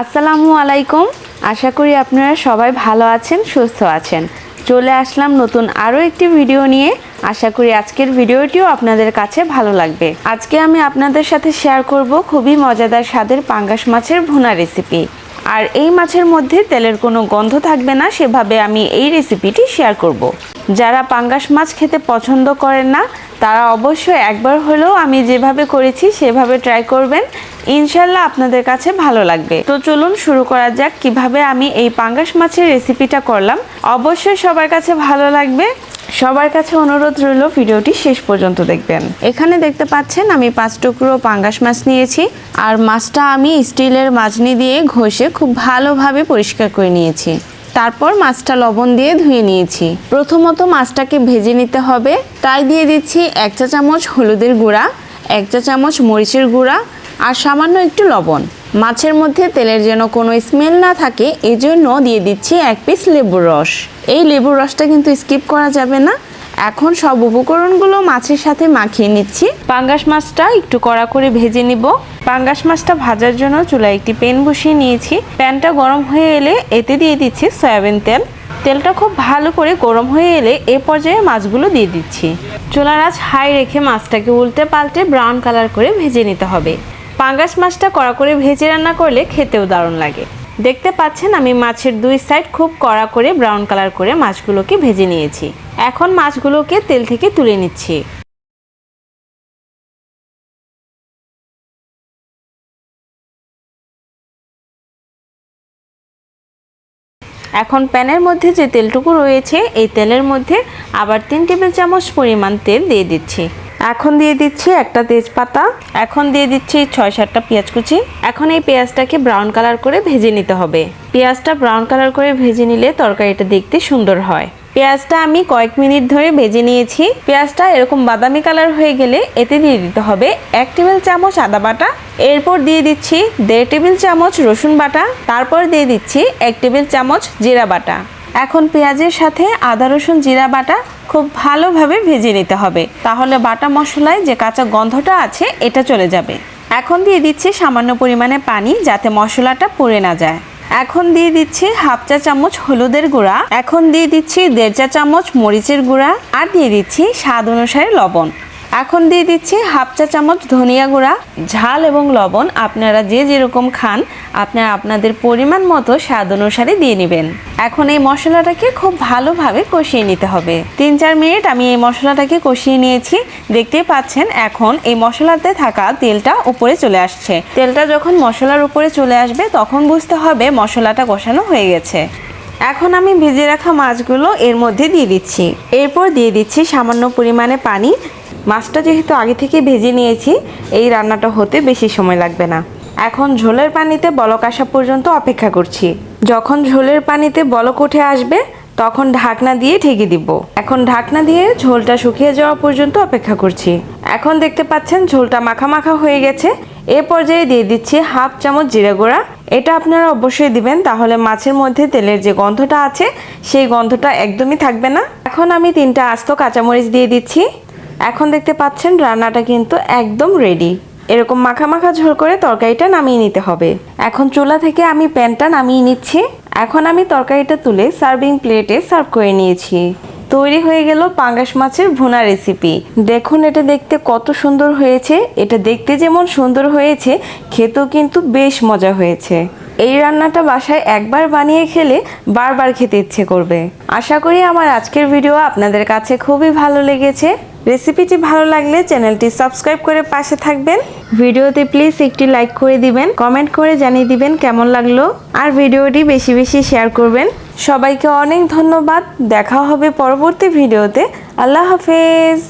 আসসালামু আলাইকুম। আশা করি আপনারা সবাই ভালো আছেন, সুস্থ আছেন। চলে আসলাম নতুন আরও একটি ভিডিও নিয়ে। আশা করি আজকের ভিডিওটিও আপনাদের কাছে ভালো লাগবে। আজকে আমি আপনাদের সাথে শেয়ার করব খুবই মজাদার স্বাদের পাঙ্গাস মাছের ভুনা রেসিপি। আর এই মাছের মধ্যে তেলের কোনো গন্ধ থাকবে না, সেভাবে আমি এই রেসিপিটি শেয়ার করব। যারা পাঙ্গাস মাছ খেতে পছন্দ করেন না তারা অবশ্যই একবার হলেও আমি যেভাবে করেছি, সেভাবে ট্রাই করবেন। ইনশাল্লাহ আপনাদের কাছে ভালো লাগবে। তো চলুন শুরু করা যাক কীভাবে আমি এই পাঙ্গাস মাছের রেসিপিটা করলাম। অবশ্যই সবার কাছে ভালো লাগবে। সবার কাছে অনুরোধ রইল ভিডিওটি শেষ পর্যন্ত দেখবেন। এখানে দেখতে পাচ্ছেন, আমি পাঁচ টুকরো পাঙ্গাস মাছ নিয়েছি। আর মাছটা আমি স্টিলের মাজনি দিয়ে ঘষে খুব ভালোভাবে পরিষ্কার করে নিয়েছি। তারপর মাছটা লবণ দিয়ে ধুয়ে নিয়েছি। প্রথমত মাছটাকে ভেজে নিতে হবে। তাই দিয়ে দিচ্ছি এক চা চামচ হলুদের গুঁড়া, এক চা চামচ মরিচের গুঁড়া আর সামান্য একটু লবণ। মাছের মধ্যে তেলের যেন কোনো স্মেল না থাকে, এজন্য দিয়ে দিচ্ছি এক পিস লেবুর রস। এই লেবুর রসটা কিন্তু স্কিপ করা যাবে না। এখন সব উপকরণগুলো মাছের সাথে মাখিয়ে নিচ্ছি। পাঙ্গাস মাছটা একটু কড়া করে ভেজে নিব। পাঙ্গাস মাছটা ভাজার জন্য চুলায় একটি প্যান বসিয়ে নিয়েছি। প্যানটা গরম হয়ে এলে এতে দিয়ে দিচ্ছি সয়াবিন তেল। তেলটা খুব ভালো করে গরম হয়ে এলে এ পর্যায়ে মাছগুলো দিয়ে দিচ্ছি। চুলার আঁচ হাই রেখে মাছটাকে উল্টে পাল্টে ব্রাউন কালার করে ভেজে নিতে হবে। পাঙ্গাস মাছটা কড়া করে ভেজে রান্না করলে খেতেও দারুণ লাগে। দেখতে পাচ্ছেন আমি মাছের দুই সাইড খুব কড়া করে ব্রাউন কালার করে মাছগুলোকে ভেজে নিয়েছি। এখন মাছগুলোকে তেল থেকে তুলে নিচ্ছি। এখন প্যানের মধ্যে যে তেলটুকু রয়েছে, এই তেলের মধ্যে আবার তিন টেবিল চামচ পরিমাণ তেল দিয়ে দিচ্ছি। এখন দিয়ে দিচ্ছি একটা তেজপাতা, এখন দিয়ে দিচ্ছি ছয় সাতটা পেঁয়াজ কুচি। এখন এই পেঁয়াজটাকে ব্রাউন কালার করে ভেজে নিতে হবে। পেঁয়াজটা ব্রাউন কালার করে ভেজে নিলে তরকারিটা দেখতে সুন্দর হয়। পেঁয়াজটা আমি কয়েক মিনিট ধরে ভেজে নিয়েছি। পেঁয়াজটা এরকম বাদামি কালার হয়ে গেলে এতে দিয়ে দিতে হবে এক টেবিল চামচ আদা বাটা। এরপর দিয়ে দিচ্ছি দেড় টেবিল চামচ রসুন বাটা। তারপর দিয়ে দিচ্ছি এক টেবিল চামচ জিরা বাটা। এখন পেঁয়াজের সাথে আদা রসুন জিরা বাটা খুব ভালোভাবে ভেজে নিতে হবে। তাহলে বাটা মশলায় যে কাঁচা গন্ধটা আছে, এটা চলে যাবে। এখন দিয়ে দিচ্ছি সামান্য পরিমাণে পানি যাতে মশলাটা পুড়ে না যায়। এখন দিয়ে দিচ্ছি হাফ চা চামচ হলুদের গুঁড়া। এখন দিয়ে দিচ্ছি দেড় চা চামচ মরিচের গুঁড়া। আর দিয়ে দিচ্ছি স্বাদ অনুসারে লবণ। এখন দিয়ে দিচ্ছি হাফ চা চামচ ধনিয়া গুঁড়া, ঝাল এবং লবণ। আপনারা যে যেরকম খান, আপনারা আপনাদের পরিমাণ মতো স্বাদ অনুসারে দিয়ে নেবেন। এখন এই মশলাটাকে খুব ভালোভাবে কষিয়ে নিতে হবে। তিন চার মিনিট আমি এই মশলাটাকে কষিয়ে নিয়েছি। দেখতেই পাচ্ছেন, এখন এই মশলাতে থাকা তেলটা উপরে চলে আসছে। তেলটা যখন মশলার উপরে চলে আসবে, তখন বুঝতে হবে মশলাটা কষানো হয়ে গেছে। এখন আমি ভেজে রাখা মাছগুলো এর মধ্যে দিয়ে দিচ্ছি। এরপর দিয়ে দিচ্ছি সামান্য পরিমাণে পানি। মাছটা যেহেতু আগে থেকে ভেজে নিয়েছি, এই রান্নাটা হতে বেশি সময় লাগবে না। এখন ঝোলের পানিতে বলক আসা পর্যন্ত অপেক্ষা করছি। যখন ঝোলের পানিতে বলক উঠে আসবে, তখন ঢাকনা দিয়ে ঢেকে দিব। এখন ঢাকনা দিয়ে ঝোলটা শুকিয়ে যাওয়া পর্যন্ত অপেক্ষা করছি। এখন দেখতে পাচ্ছেন ঝোলটা মাখা মাখা হয়ে গেছে। এ পর্যায়ে দিয়ে দিচ্ছি হাফ চামচ জিরা গুঁড়া। এটা আপনারা অবশ্যই দিবেন, তাহলে মাছের মধ্যে তেলের যে গন্ধটা আছে, সেই গন্ধটা একদমই থাকবে না। এখন আমি তিনটা আস্ত কাঁচামরিচ দিয়ে দিচ্ছি। এখন দেখতে পাচ্ছেন রান্নাটা কিন্তু একদম রেডি এরকম মাখা মাখা ঝোল করে তরকারিটা নামিয়ে নিতে হবে। এখন চুলা থেকে আমি প্যানটা নামিয়ে নিচ্ছি। এখন আমি তরকারিটা তুলে সার্ভিং প্লেটে সার্ভ করে নিয়েছি। তৈরি হয়ে গেল পাঙ্গাস মাছের ভুনা রেসিপি দেখুন এটা দেখতে কত সুন্দর হয়েছে। এটা দেখতে যেমন সুন্দর হয়েছে, খেতেও কিন্তু বেশ মজা হয়েছে। এই রান্নাটা বাসায় একবার বানিয়ে খেলে বারবার খেতে ইচ্ছে করবে। আশা করি আমার আজকের ভিডিও আপনাদের কাছে খুবই ভালো লেগেছে। রেসিপিটি ভালো লাগলে চ্যানেলটি সাবস্ক্রাইব করে পাশে থাকবেন। ভিডিওতে প্লিজ একটি লাইক করে দিবেন, কমেন্ট করে জানিয়ে দিবেন কেমন লাগল, আর ভিডিওটি বেশি বেশি শেয়ার করবেন। সবাইকে অনেক ধন্যবাদ, দেখা হবে পরবর্তী ভিডিওতে। আল্লাহ হাফেজ।